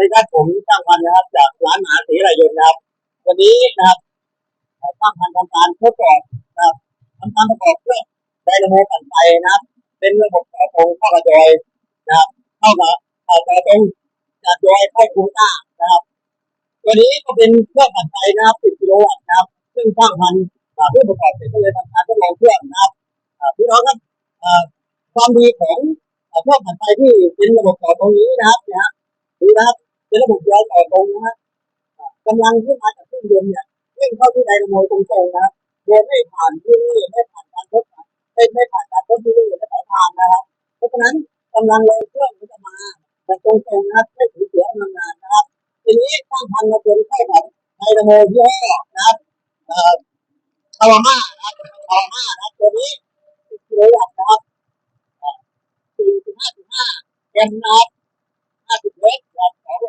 ดีครับผมช่างพันนะครับ จากร้านอาหารศรีรายนนะครับ วันนี้นะครับช่างพันทำการทดสอบนะครับทำการประกอบเครื่องไดนาโมปั่นไฟนะครับ เป็นระบบต่อตรงเข้ากระจอยนะครับ เข้ากับต่อตรงจากจอยเข้าคูต้านะครับ ตัวนี้ก็เป็นเครื่องปั่นไฟนะครับ 10 กิโลวัตต์นะครับ ซึ่งช่างพันธุ์อ่าผู้ประกอบก็เลยทำการทดลองเครื่องนะครับพี่น้องครับความดีของเครื่องปั่นไฟที่เป็นระบบต่อตรงนี้นะครับนะฮะดูนะครับ เป็นระบบย้อนต่อตรงนะฮะกำลังที่มาจากเครื่องยนต์เนี่ยวิ่งเข้าที่ไดนาโมตรงๆนะโดยไม่ผ่านที่นี่ไม่ผ่านการทดสอบไม่ไม่ผ่านการทดที่นี่และสายพานนะครับเพราะฉะนั้นกำลังแรงเครื่องมันจะมาแบบตรงๆนะไม่สูญเสียกำลังงานนะครับทีนี้ช่างพันธุ์มาจนเข้ากับไดนาโมยี่ห้อนะครับเอ่อคาวาม่านะครับคาวาม่านะครับตัวนี้10กิโลวัตต์นะครับเอ่อ45.5แอมป์นะครับ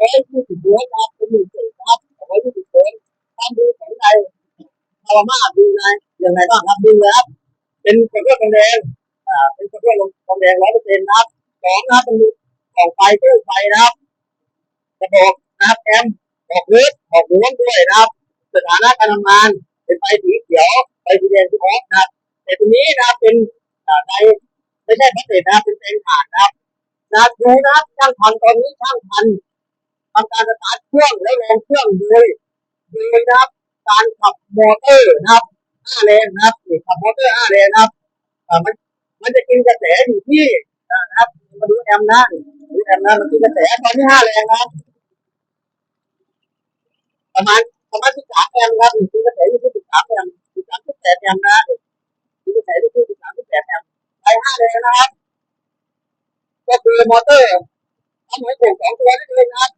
ครับ220โวลต์นะครับเป็นหนึ่งเศษนะครับ220โวลต์ความดูของในคาวาม่าดูในอย่างไรบ้างครับดูนะครับ เป็นกระเบื้องแดงอ่า เป็นกระเบื้องทองแดงร้อยเปอร์เซ็นต์นะครับสองนะครับเป็นกล่องไฟตู้ไฟนะครับกระบอกนะครับแอมบอกพื้นบอกม้วนด้วยนะครับ สถานะการทำงาน เป็นไฟสีเขียว ไฟสีแดงที่ออฟนะครับ แต่ตัวนี้นะครับเป็นอ่าในไม่ใช่พลาสติกนะครับเป็นแสงถ่านนะครับนะดูนะครับช่างพันตอนนี้ช่างพัน ทำการสตาร์ทเครื่องและลองเครื่องโดยโดยนะครับ การขับมอเตอร์นะครับห้าแรงนะครับขับมอเตอร์ห้าแรงนะครับมันมันจะกินกระแสอยู่ที่นะครับมาดูแอมนะดูแอมนะมันกินกระแสตอนนี้ห้าแรงนะครับประมาณประมาณสิบสามแอมป์ครับกินกระแสอยู่ที่สิบสามแอมป์สิบสามสิบแปดแอมนะกินกระแสอยู่ที่สิบสามสิบแปดแอมไปห้าแรงนะครับ ก็คือมอเตอร์ปั๊มหอยโข่งสองตัวนี่เลยนะครับ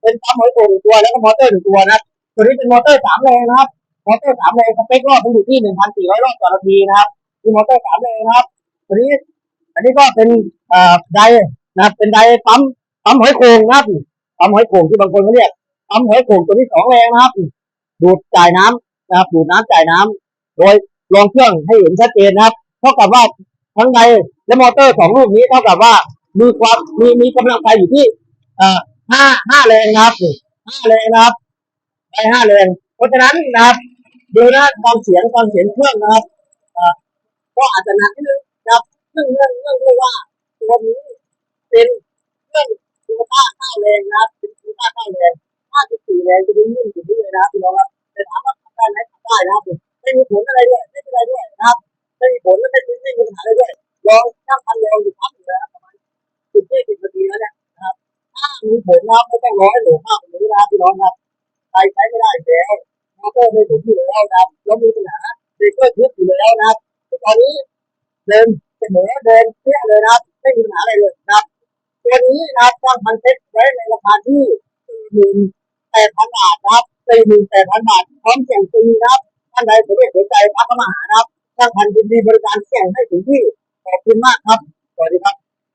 เป็นปั๊มหอยโข่งหนึ่งตัวแล้วก็มอเตอร์หนึ่งตัวนะตัวนี้เป็นมอเตอร์สามแรงนะครับ มอเตอร์สามแรงสเปครอบมันอยู่ที่หนึ่งพันสี่ร้อยรอบต่อนาทีนะครับคือมอเตอร์สามแรงนะครับ ตัวนี้ อันนี้ก็เป็นเอ่อไดนะเป็นไดปั๊มปั๊มหอยโข่งนะครับปั๊มหอยโข่งที่บางคนเขาเรียกปั๊มหอยโข่งตัวนี้สองแรงนะครับ ดูดจ่ายน้ำนะครับ ดูดน้ำจ่ายน้ำโดยลองเครื่องให้เห็นชัดเจนนะครับ เท่ากับว่าทั้งไดและมอเตอร์สองลูกนี้เท่ากับว่ามีความมีมีกำลังไฟอยู่ที่เอ่อ ห้าห้าแรงนะครับห้าแรงนะครับไดห้าแรงเพราะฉะนั้นนะครับ ดูนะความเสียงความเสียงเครื่องนะครับเอ่อก็อาจจะหนักนิดนึงนะครับซึ่งเรื่องเรื่องที่ว่าตัวนี้เป็นเครื่องคุณภาห้าแรงนะครับเป็นคุณภาห้าแรงห้าสิบสี่แรงจะเป็นนิ่มอยู่ที่เลยนะครับพี่น้องครับแต่ถามว่าทำได้ไหมทำได้นะครับไม่มีผลอะไรด้วยไม่เป็นไรด้วยนะครับไม่มีผลและไม่ไม่ไม่มีปัญหาอะไรด้วยลองนั่งพันลองอยู่พักหนึ่งแล้วประมาณสิบยี่สิบนาทีแล้วเนี่ย ครับถ้ามีผลนะไม่ต้องร้อยหรือมากกว่านี้นะพี่น้องครับใครใช้ไม่ได้แล้วมอเตอร์ไม่ถูกอยู่แล้วนะครับแล้วมีปัญหาเบรกเกอร์ทิปอยู่แล้วนะครับแต่ตอนนี้เดินเสมอเดินเที่ยเลยนะไม่มีปัญหาอะไรเลยนะตัวนี้นะตั้งพันเซ็ตไว้ในราคาที่สี่หมื่นแปดพันบาทนะครับสี่หมื่นแปดพันบาทพร้อมส่งฟรีนะครับท่านใดสนใจสนใจพักเข้ามาหานะครับช่างพันยินดีบริการส่งให้ถึงที่ขอบคุณมากครับสวัสดีครับ